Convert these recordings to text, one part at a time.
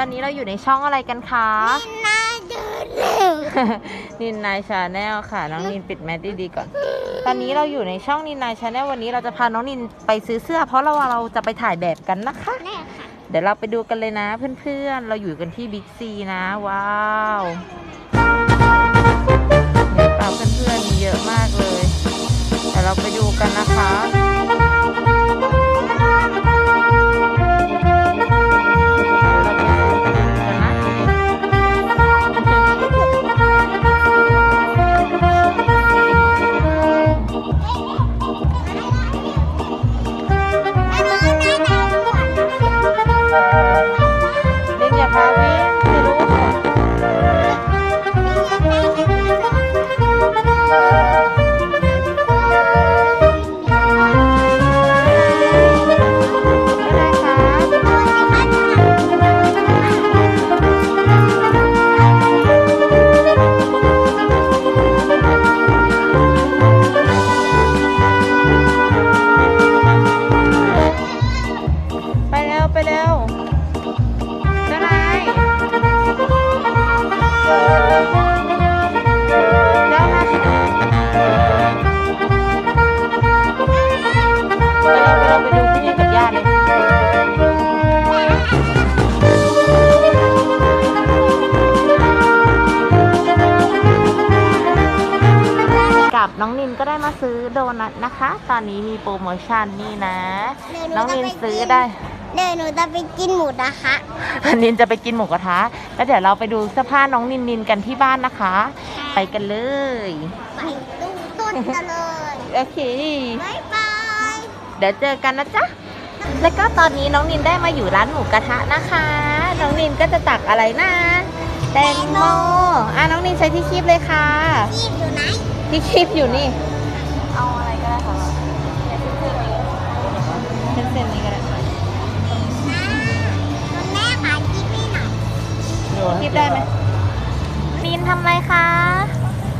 อนนี้เราอยู่ในช่องอะไรกันคะน่าเดินเร็ว นินนายชาแนลค่ะ น้องนินปิดแมสดีๆก่อน ตอนนี้เราอยู่ในช่องนินนายชาแนลวันนี้เราจะพาน้องนินไปซื้อเสื้อ เพราะเราเราจะไปถ่ายแบบกันนะคะแม่ค่ะ เดี๋ยวเราไปดูกันเลยนะเพื่อนๆ เราอยู่กันที่บิ๊กซีนะ ว้าว กับน้องนินก็ได้มาซื้อโดนัทนะคะ ตอนนี้มีโปรโมชั่นนี่นะน้องนิน ซื้อได้ เดี๋ยวหนูจะไปกินหมูนะคะนินจะไปกินหมูกระทะ แล้วเดี๋ยวเราไปดูเสื้อผ้าน้องนินนินกันที่บ้านนะคะ ไปกันเลย ไปดูต้นกันเลยโอเคบ๊ายบายเดี๋ยวเจอกันนะจ๊ะ แล้วก็ตอนนี้น้องนินได้มาอยู่ร้านหมูกระทะนะคะ น้องนินก็จะตักอะไรนะ แตงโมอะน้องนินใช้ที่คีบเลยค่ะ รีบอยู่ไหนที่คีบอยู่นี่เอาอะไรก็ได้ค่ะเส้นๆนี้ก็ได้นะคุณแม่ค่ะคิดไม่หน่อยคีบได้ไหมนินทำอะไรคะ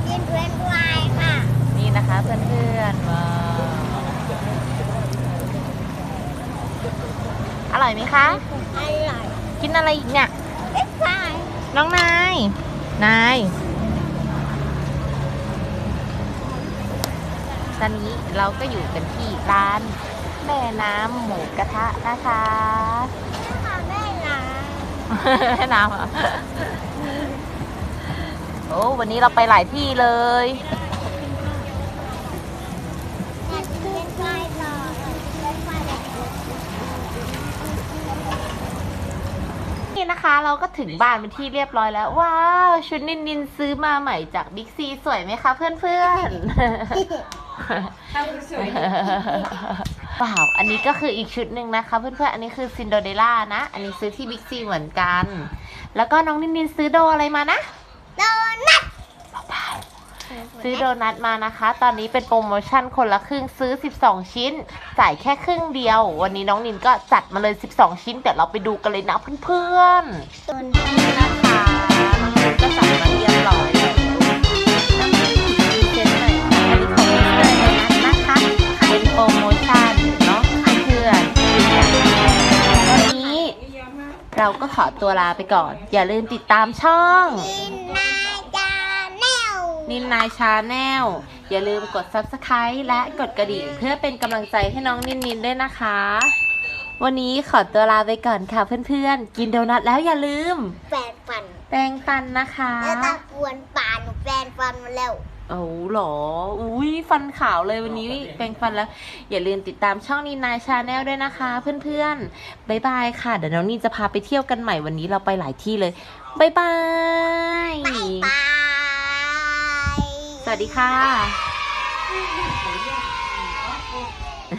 กินเพื่อนวายค่ะ นี่นะคะเพื่อนๆว้าวอร่อยไหมคะ อร่อย กินอะไรอีกเนี่ยบ๊ายบาย น้องนาย นายตอนนี้เราก็อยู่กันที่ร้านแม่น้ำหมูกระทะนะคะค่ะแม่นะแม่น้ำเหรอโอ้วันนี้เราไปหลายที่เลยอย นี่นะคะ เราก็ถึงบ้านเป็นที่เรียบร้อยแล้ว ว้าว ชุดนินนินซื้อมาใหม่จากบิ๊กซีสวยไหมคะเพื่อนๆว้าวอันนี้ก็คืออีกชุดหนึ่งนะคะ เพื่อนๆอันนี้คือซินโดเรล่านะ อันนี้ซื้อที่บิ๊กซีเหมือนกัน แล้วก็น้องนินนินซื้อโดอะไรมานะ โดนัท ซื้อโดนัทมานะคะ ตอนนี้เป็นโปรโมชั่นคนละครึ่งซื้อ 12 ชิ้น จ่ายแค่ครึ่งเดียว วันนี้น้องนินก็จัดมาเลย 12 ชิ้น เดี๋ยวเราไปดูกันเลยนะเพื่อนๆต้นนี่นะคะน้องนินก็สั่งมาเรียบร้อยแล้วมีเซ็นหน่อยอันนี้ของเพื่อนเลยนะคะเป็นโปรโมชั่นเนาะเพื่อนวันนี้เราก็ขอตัวลาไปก่อน อย่าลืมติดตามช่องกิ นนายจาแนวนินนายชาแนลอย่าลืมกด subscribe และกดกระดิ่งเพื่อเป็นกำลังใจให้น้องนินนินด้วยนะคะ วันนี้ขอตัวลาไปก่อนค่ะเพื่อนๆ กินโดนัทแล้วอย่าลืม แฟนฟัน แปรงฟันนะคะแล้วตะกวนป่าหนูแฟนฟันมาแล้ว โอ้หรอ อุ้ยฟันขาวเลยวันนี้แปรงฟันแล้ว อย่าลืมติดตามช่องนินนายชาแนลด้วยนะคะเพื่อนๆบายบายค่ะ เดี๋ยวน้องนินจะพาไปเที่ยวกันใหม่วันนี้เราไปหลายที่เลยบายบายบายบายส วัสดีค่ะ